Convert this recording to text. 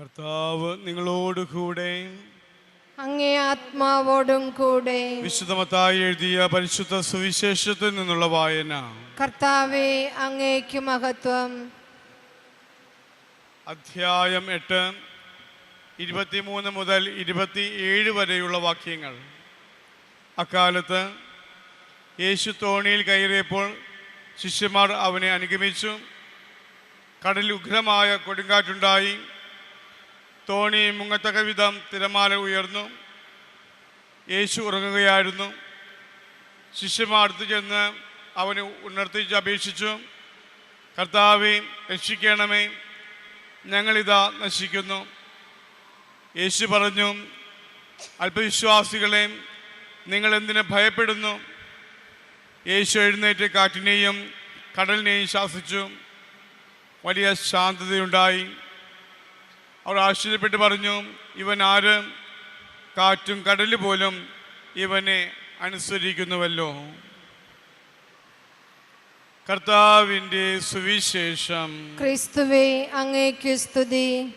കർത്താവ് നിങ്ങളോട് കൂടെ. അങ്ങേ ആത്മാവോടും കൂടെ. വിശുദ്ധമത്തായി എഴുതിയ പരിശുദ്ധ സുവിശേഷത്തിൽ നിന്നുള്ള വായന. കർത്താവെ അങ്ങേക്ക് മഹത്വം. അധ്യായം എട്ട് ഇരുപത്തിമൂന്ന് മുതൽ ഇരുപത്തി ഏഴ് വരെയുള്ള വാക്യങ്ങൾ. അക്കാലത്ത് യേശു തോണിയിൽ കയറിയപ്പോൾ ശിഷ്യന്മാർ അവനെ അനുഗമിച്ചു. കടലിൽ ഉഗ്രമായ കൊടുങ്കാറ്റുണ്ടായി. തോണി മുങ്ങത്തക്ക വിധം തിരമാല ഉയർന്നു. യേശു ഉറങ്ങുകയായിരുന്നു. ശിഷ്യന്മാർ അടുത്ത് ചെന്ന് അവന് ഉണർത്തിച്ച് അപേക്ഷിച്ചു. കർത്താവെ രക്ഷിക്കണമേ. ഞങ്ങളിതാ നശിക്കുന്നു. യേശു പറഞ്ഞു അല്പവിശ്വാസികളെ നിങ്ങൾ എന്തിനു ഭയപ്പെടുന്നു? യേശു എഴുന്നേറ്റ് കാറ്റിനെയും കടലിനെയും ശാസിച്ചു. വലിയ ശാന്തതയുണ്ടായി. അവർ ആശ്ചര്യപ്പെട്ട് പറഞ്ഞു ഇവൻ ആര്? കാറ്റും കടൽ പോലും ഇവനെ അനുസരിക്കുന്നുവല്ലോ. കർത്താവിന്റെ സുവിശേഷം. ക്രിസ്തുവേ അങ്ങേക്ക് സ്തുതി.